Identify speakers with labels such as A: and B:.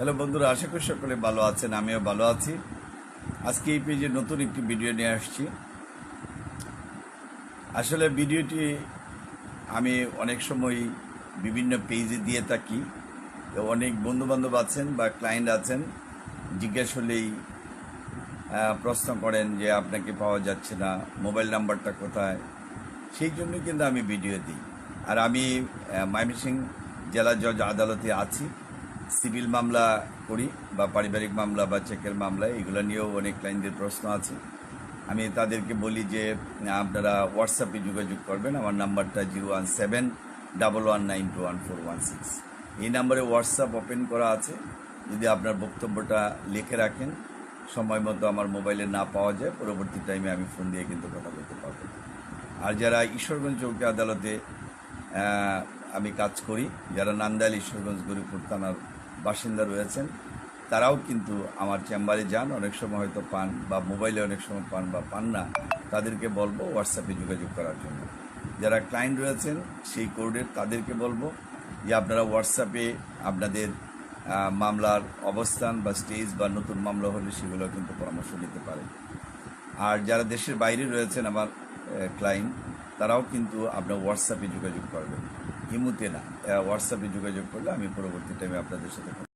A: Hello বন্ধুরা, আশা করি সকলে ভালো আছেন, আমিও ভালো আছি। আজকে এই পেজে নতুন একটি ভিডিও নিয়ে আসছি। আসলে ভিডিওটি আমি অনেক সময় বিভিন্ন পেজে দিয়ে থাকি। অনেক বন্ধু বান্ধব আছেন বা ক্লায়েন্ট আছেন, জিজ্ঞেস হলেই প্রশ্ন করেন যে আপনাকে পাওয়া যাচ্ছে না মোবাইল নাম্বারটা কোথায়? সেই জন্য কিন্তু আমি ভিডিও দিই। আর আমি ময়মনসিং জেলা জজ আদালতে আছি। সিভিল মামলা করি বা পারিবারিক মামলা বা চেকের মামলা, এগুলো নিয়েও অনেক ক্লায়েন্টদের প্রশ্ন আছে। আমি তাদেরকে বলি যে, আপনারা হোয়াটসঅ্যাপে যোগাযোগ করবেন। আমার নাম্বারটা zero one seven double one nine two one four one six. এই নাম্বারে হোয়াটসঅ্যাপ ওপেন করা আছে। যদি আপনার বক্তব্যটা লিখে রাখেন, সময় মতো আমার মোবাইলে না পাওয়া যায়, পরবর্তী টাইমে আমি ফোন দিয়ে কিন্তু কথা বলতে পারব। আর যারা ঈশ্বরগঞ্জ চৌকি আদালতে আমি কাজ করি, যারা নান্দাইল ঈশ্বরগঞ্জ গরিপুর থানার বাসিন্দা রয়েছেন, তারাও কিন্তু আমার চেম্বারে যান। অনেক সময় হয়তো পান বা মোবাইলে অনেক সময় পান বা পান না, তাদেরকে বলব হোয়াটসঅ্যাপে যোগাযোগ করার জন্য। যারা ক্লায়েন্ট রয়েছেন, সেই কোর্ডের তাদেরকে বলব যে আপনারা হোয়াটসঅ্যাপে আপনাদের মামলার অবস্থান বা স্টেজ বা নতুন মামলা হলে সেগুলো কিন্তু পরামর্শ নিতে পারেন। আর যারা দেশের বাইরে রয়েছেন আমার ক্লায়েন্ট, তারাও কিন্তু আপনার হোয়াটসঅ্যাপে যোগাযোগ করবেন। ইমুতে না হোয়াটসঅ্যাপে যোগাযোগ করলে আমি পরবর্তী টাইমে আপনাদের সাথে